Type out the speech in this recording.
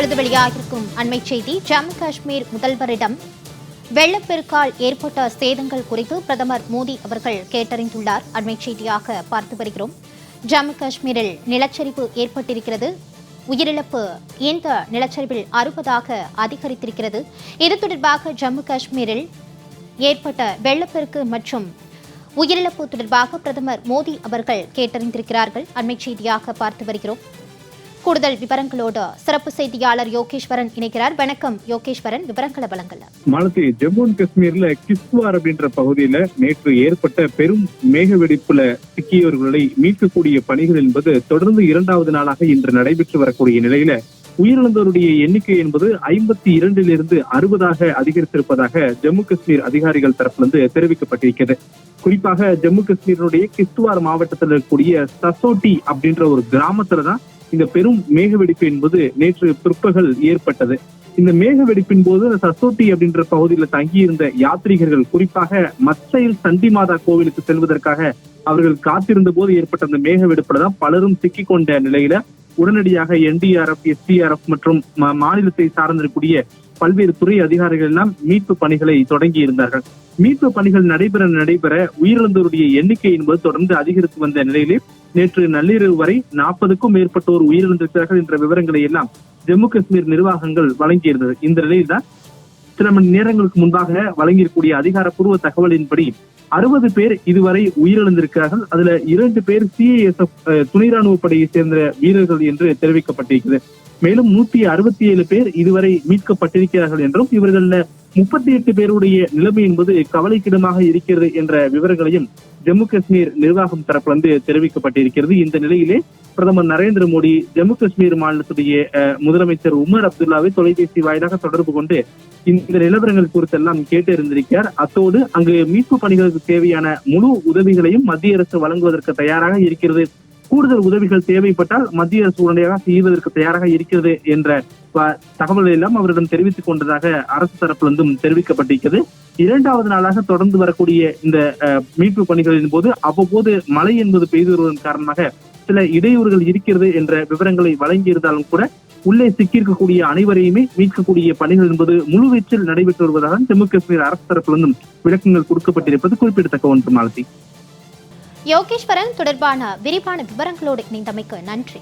இப்பொழுது வெளியாகிருக்கும் அண்மை செய்தி ஜம்மு காஷ்மீர் முதல்வரிடம் வெள்ளப்பெருக்கால் ஏற்பட்ட சேதங்கள் குறித்து பிரதமர் மோடி அவர்கள் கேட்டறிந்துள்ளார். அண்மை செய்தியாக பார்த்து வருகிறோம். ஜம்மு காஷ்மீரில் நிலச்சரிவு ஏற்பட்டிருக்கிறது. உயிரிழப்பு இந்த நிலச்சரிவில் அறுபதாக அதிகரித்திருக்கிறது. இது தொடர்பாக ஜம்மு காஷ்மீரில் ஏற்பட்ட வெள்ளப்பெருக்கு மற்றும் உயிரிழப்பு தொடர்பாக பிரதமர் மோடி அவர்கள் கேட்டறிந்திருக்கிறார்கள். அண்மை செய்தியாக பார்த்து வருகிறோம். கூடுதல் விவரங்களோடு சிறப்பு செய்தியாளர் யோகேஸ்வரன் இணைக்கிறார் வணக்கம் யோகேஸ்வரன் விவரங்களை வழங்கல மாலத்தி ஜம்மு அண்ட் காஷ்மீர்ல கிஸ்வார் அப்படின்ற பகுதியில நேற்று ஏற்பட்ட பெரும் மேக வெடிப்புல சிக்கியவர்களை மீட்கக்கூடிய பணிகள் என்பது தொடர்ந்து இரண்டாவது நாளாக இன்று நடைபெற்று வரக்கூடிய நிலையில உயிரிழந்தோருடைய எண்ணிக்கை என்பது ஐம்பத்தி இரண்டிலிருந்து அறுபதாக அதிகரித்திருப்பதாக ஜம்மு காஷ்மீர் அதிகாரிகள் தரப்பிலிருந்து தெரிவிக்கப்பட்டிருக்கிறது. குறிப்பாக ஜம்மு காஷ்மீரினுடைய கிஸ்துவார் மாவட்டத்தில் இருக்கக்கூடிய சசோட்டி அப்படின்ற ஒரு கிராமத்துல தான் இந்த பெரும் மேக வெடிப்பு என்பது நேற்று பிற்பகல் ஏற்பட்டது. இந்த மேக வெடிப்பின் போது சசோட்டி அப்படின்ற பகுதியில தங்கியிருந்த யாத்ரீகர்கள் குறிப்பாக மச்சையில் சண்டி மாதா கோவிலுக்கு செல்வதற்காக அவர்கள் காத்திருந்த போது ஏற்பட்ட அந்த மேக வெடிப்புல தான் பலரும் சிக்கிக்கொண்ட நிலையில உடனடியாக என்டிஆர்எஃப் எஸ்டிஆர்எஃப் மற்றும் மாநிலத்தை சார்ந்திருக்கக்கூடிய பல்வேறு துறை அதிகாரிகள் எல்லாம் மீட்பு பணிகளை தொடங்கி இருந்தார்கள். மீட்பு பணிகள் நடைபெற நடைபெற உயிரிழந்தோருடைய எண்ணிக்கை என்பது தொடர்ந்து அதிகரித்து வந்த நிலையிலே நேற்று நள்ளிரவு வரை நாற்பதுக்கும் மேற்பட்டோர் உயிரிழந்திருக்கிறார்கள் என்ற விவரங்களை எல்லாம் ஜம்மு காஷ்மீர் நிர்வாகங்கள் வழங்கியிருந்தது. இந்த நிலையில்தான் சில மணி நேரங்களுக்கு முன்பாக வழங்கியிருக்கூடிய அதிகாரப்பூர்வ தகவலின்படி அறுபது பேர் இதுவரை உயிரிழந்திருக்கிறார்கள். அதுல இரண்டு பேர் சிஐஎஸ்எஃப் துணை ராணுவ படையை சேர்ந்த வீரர்கள் என்று தெரிவிக்கப்பட்டிருக்கிறது. மேலும் நூத்தி அறுபத்தி ஏழு பேர் இதுவரை மீட்கப்பட்டிருக்கிறார்கள் என்றும் இவர்கள முப்பத்தி எட்டு பேருடைய நிலைமை என்பது கவலைக்கிடமாக இருக்கிறது என்ற விவரங்களையும் ஜம்மு காஷ்மீர் நிர்வாகம் தரப்பிலிருந்து தெரிவிக்கப்பட்டிருக்கிறது. இந்த நிலையிலே பிரதமர் நரேந்திர மோடி ஜம்மு காஷ்மீர் மாநிலத்துடைய முதலமைச்சர் உமர் அப்துல்லாவை தொலைபேசி வாயிலாக தொடர்பு கொண்டு இந்த நிலவரங்கள் குறித்தெல்லாம் கேட்டு இருந்திருக்கிறார் அத்தோடு அங்கு மீட்பு பணிகளுக்கு தேவையான முழு உதவிகளையும் மத்திய அரசு வழங்குவதற்கு தயாராக இருக்கிறது கூடுதல் உதவிகள் தேவைப்பட்டால் மத்திய அரசு உடனடியாக செய்வதற்கு தயாராக இருக்கிறது என்ற தகவல்கள் எல்லாம் அவரிடம் தெரிவித்துக் கொண்டதாக அரசு தரப்பிலிருந்தும் தெரிவிக்கப்பட்டிருக்கிறது. இரண்டாவது நாளாக தொடர்ந்து வரக்கூடிய இந்த மீட்பு பணிகளின் போது அவ்வப்போது மழை என்பது பெய்து வருவதன் காரணமாக சில இடையூறுகள் இருக்கிறது என்ற விவரங்களை வழங்கியிருந்தாலும் கூட உள்ளே சிக்கியிருக்கக்கூடிய அனைவரையுமே மீட்கக்கூடிய பணிகள் என்பது முழுவீச்சில் நடைபெற்று வருவதாக ஜம்மு காஷ்மீர் அரசு தரப்பிலிருந்தும் விளக்கங்கள் கொடுக்கப்பட்டிருப்பது குறிப்பிடத்தக்க ஒன்று மாலதி. யோகேஸ்வரன் தொடர்பான விரிவான விவரங்களோடு இணைந்தமைக்கு நன்றி.